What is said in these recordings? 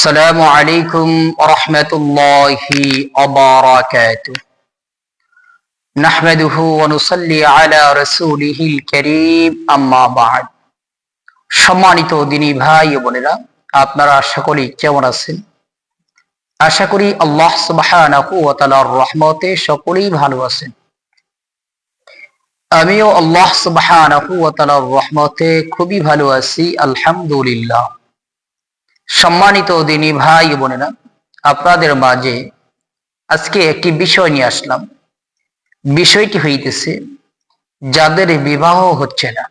السلام عليكم ورحمة الله وبركاته نحمده ونصلي على رسوله الكريم أما بعد সম্মানিত দিনী ভাই ও বোনেরা আপনারা আশা করি কেমন আছেন আশা করি আল্লাহ সুবহানাহু ওয়া তাআলার রহমতে সকলেই ভালো আছেন আমিও আল্লাহ সুবহানাহু ওয়া তাআলার রহমতে খুবই ভালো আছি আলহামদুলিল্লাহ সম্মানিত দিনী ভাই বোনেরা, আপনাদের মাঝে আজকে একটি বিষয় নিয়ে আসলাম। বিষয়টি হইতেছে, যাদের বিবাহ হচ্ছে না,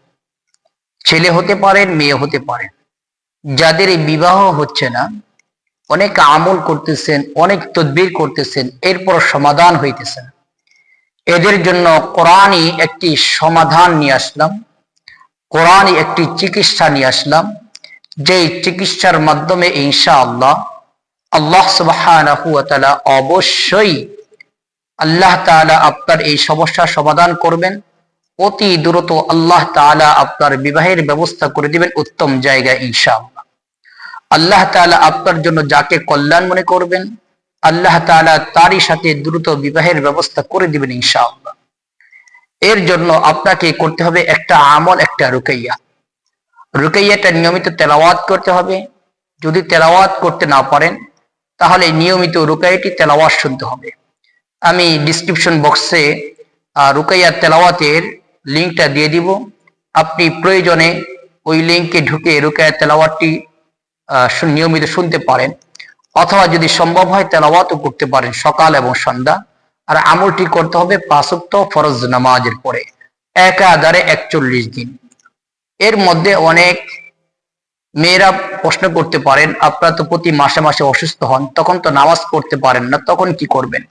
ছেলে হতে পারেন, মেয়ে হতে পারেন, যাদের বিবাহ হচ্ছে না, অনেক আমল করতেছেন, অনেক তদবির করতেছেন, এরপর সমাধান হইতেছেন এদের জন্য কোরআনই একটি সমাধান নিয়ে আসলাম, কোরআনই একটি চিকিৎসা নিয়ে আসলাম যে চিকিৎসার মাধ্যমে ইনশা আল্লাহ আল্লাহ তাআলা অবশ্যই আল্লাহ তাআলা আপনার এই সমস্যার সমাধান করবেন। অতি দ্রুত আল্লাহ তাআলা আপনার বিবাহের ব্যবস্থা করে দিবেন উত্তম জায়গায় ইনশাআল্লাহ। আল্লাহ তাআলা আপনার জন্য যাকে কল্যাণ মনে করবেন, আল্লাহ তাআলা তারই সাথে দ্রুত বিবাহের ব্যবস্থা করে দিবেন ইনশাআল্লাহ। এর জন্য আপনাকে করতে হবে একটা আমল, একটা রুকাইয়া। রুকাইয়াটা নিয়মিত তেলাওয়াত করতে হবে। যদি তেলাওয়াত করতে না পারেন, তাহলে নিয়মিত রুকাইয়াটি তেলাওয়াত শুনতে হবে। আমি ডিসক্রিপশন বক্সে রুকাইয়া তেলাওয়াতের লিঙ্কটা দিয়ে দিব। আপনি প্রয়োজনে ওই লিঙ্কে ঢুকে রুকাইয়া তেলাওয়াতটি নিয়মিত শুনতে পারেন। অথবা যদি সম্ভব হয়, তেলাওয়াতও করতে পারেন সকাল এবং সন্ধ্যা। আর আমলটি করতে হবে পাঁচক্ত ফরজ নামাজের পরে। একাধারে একচল্লিশ দিন। এর মধ্যে অনেক মেয়েরা প্রশ্ন করতে পারেন, আপনারা তো প্রতি মাসে মাসে অসুস্থ হন, তখন তো নামাজ পড়তে পারেন না, তখন কি করবেন?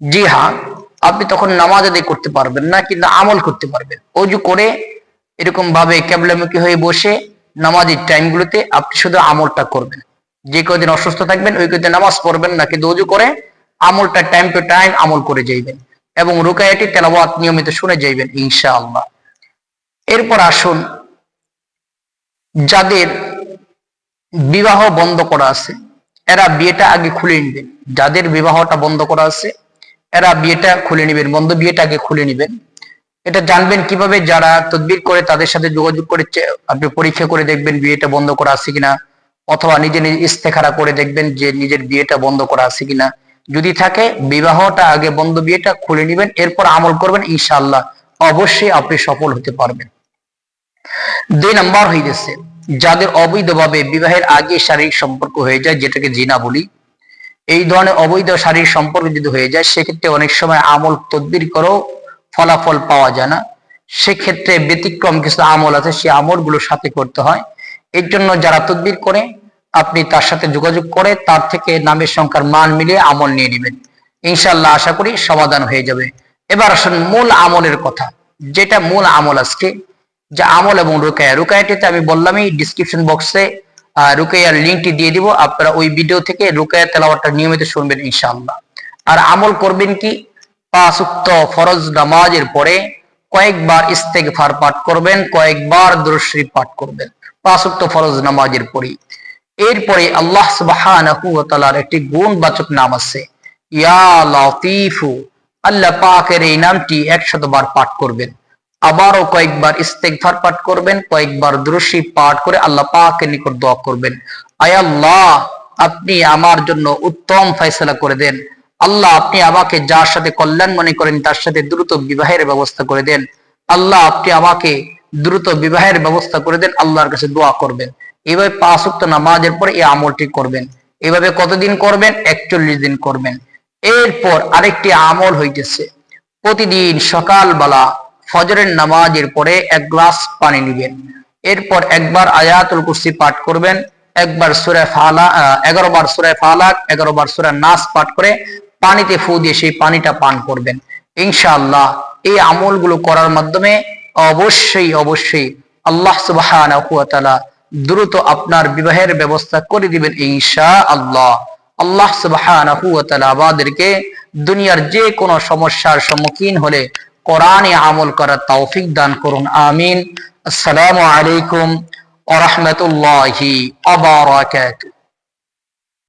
জি হ্যাঁ আপনি তখন নামাজ আদায় করতে পারবেন না, কিন্তু আমল করতে পারবেন। অজু করে এরকম ভাবে ক্যাবলামুখী হয়ে বসে নামাজের টাইমগুলোতে আপনি শুধু আমলটা করবেন। যে কদিন অসুস্থ থাকবেন, ওই কদিন নামাজ পড়বেন না, কিন্তু অজু করে আমলটা টাইম টু টাইম আমল করে যাইবেন এবং রুকায়াটি তেলাওয়াত নিয়মিত শুনে যাইবেন ইনশা আল্লাহ এরপর আসুন যাদের বিবাহ বন্ধ করা আছে, এরা বিয়েটা আগে খুলে নেবেন যাদের বিবাহটা বন্ধ করা আছে, এরা বিয়েটা খুলে নেবেন, বন্ধ বিয়েটা আগে খুলে নেবেন। এটা জানবেন কীভাবে যারা তদবির করে তাদের সাথে যোগাযোগ করে আপনি পরীক্ষা করে দেখবেন বিয়েটা বন্ধ করা আছে কিনা, অথবা নিজে নিজে ইস্তেখারা করে দেখবেন যে নিজের বিয়েটা বন্ধ করা আছে কিনা। যদি থাকে, বিবাহটা আগে বন্ধ বিয়েটা খুলে নেবেন, এরপর আমল করবেন, ইনশাআল্লাহ। অবশ্যই আপনি সফল হতে পারবেন। দুই নাম্বার গেছে যাদের অবৈধভাবে বিবাহের আগে শারীরিক সম্পর্ক হয়ে যায়, যেটাকে জিনা বলি, এই ধরনের অবৈধ শারীরিক সম্পর্ক যদি হয়ে যায়, সেক্ষেত্রে অনেক সময় আমল তদবির করেও ফলাফল পাওয়া যায় না। সেক্ষেত্রে ব্যতিক্রম কিছু আমল আছে, সেই আমলগুলো সাথে করতে হয়। এর জন্য যারা তদবির করে, আপনি তার সাথে যোগাযোগ করে, তার থেকে নামের সংখ্যার মান মিলিয়ে আমল নিয়ে নেবেন। ইনশাল্লাহ আশা করি সমাধান হয়ে যাবে। এবার আসুন মূল আমলের কথা, যেটা মূল আমল আজকে যে আমল এবং রুকায়া। রুকায়াটিতে আমি বললামই ডিসক্রিপশন বক্সে রুকাইয়ার লিঙ্কটি দিয়ে দিব। আপনারা ওই ভিডিও থেকে রুকায়া তেলাওয়াতটা নিয়মিত শুনবেন ইনশাআল্লাহ। আর আমল করবেন কি? পাঁচ উক্ত ফরজ নামাজের পরে কয়েকবার ইস্তেগফার পাঠ করবেন, কয়েকবার দুরুশরীফ পাঠ করবেন। পাঁচ উক্ত ফরজ নামাজের পরে এরপরে আল্লাহ সুবহানাহু ওয়া তাআলার একটি গুণবাচক নাম আছে। ইয়া লাতিফু, আল্লাহ পাকের এই নামটি একশতবার পাঠ করবেন। আবারও কয়েকবার ইস্তেকভার পাঠ করবেন, কয়েকবার দ্রুশি পাঠ করে আল্লাহ পাকের নিকট দোয়া করবেন। আয় আল্লাহ, আপনি আমার জন্য উত্তম ফয়সলা করে দেন। আল্লাহ, আপনি আমাকে যার সাথে কল্যাণ মনে করেন, তার সাথে দ্রুত বিবাহের ব্যবস্থা করে দেন। আল্লাহ, আপনি আমাকে দ্রুত বিবাহের ব্যবস্থা করে দেন, আল্লাহর কাছে দোয়া করবেন। এইভাবে পাঁচ উক্ত নামাজের পরে এই আমলটি করবেন। এভাবে কতদিন করবেন? একচল্লিশ দিন করবেন। এরপর আরেকটি আমল হইতেছে। প্রতিদিন সকালবেলা ফজরের নামাজের পরে এক গ্লাস পানি নিবেন। এরপর একবার আয়াতুল কুরসি পাঠ করবেন, একবার সুরে ফালা এগারো বার সুরে ফালাক, এগারো বার সুরে নাস পাঠ করে পানিতে ফু দিয়ে সেই পানিটা পান করবেন। ইনশাআল্লাহ এই আমলগুলো করার মাধ্যমে অবশ্যই অবশ্যই আল্লাহ সুবাহ দ্রুত আপনার বিবাহের ব্যবস্থা করে দিবেন ইনশা আল্লাহ আল্লাহ সুবাহ আমাদেরকে দুনিয়ার যে কোনো সমস্যার সম্মুখীন হলে কোরআনে আমল করার তৌফিক দান করুন আমিন। আসসালামু আলাইকুম ওরহমতুল্লাহি বারাকাতুহু।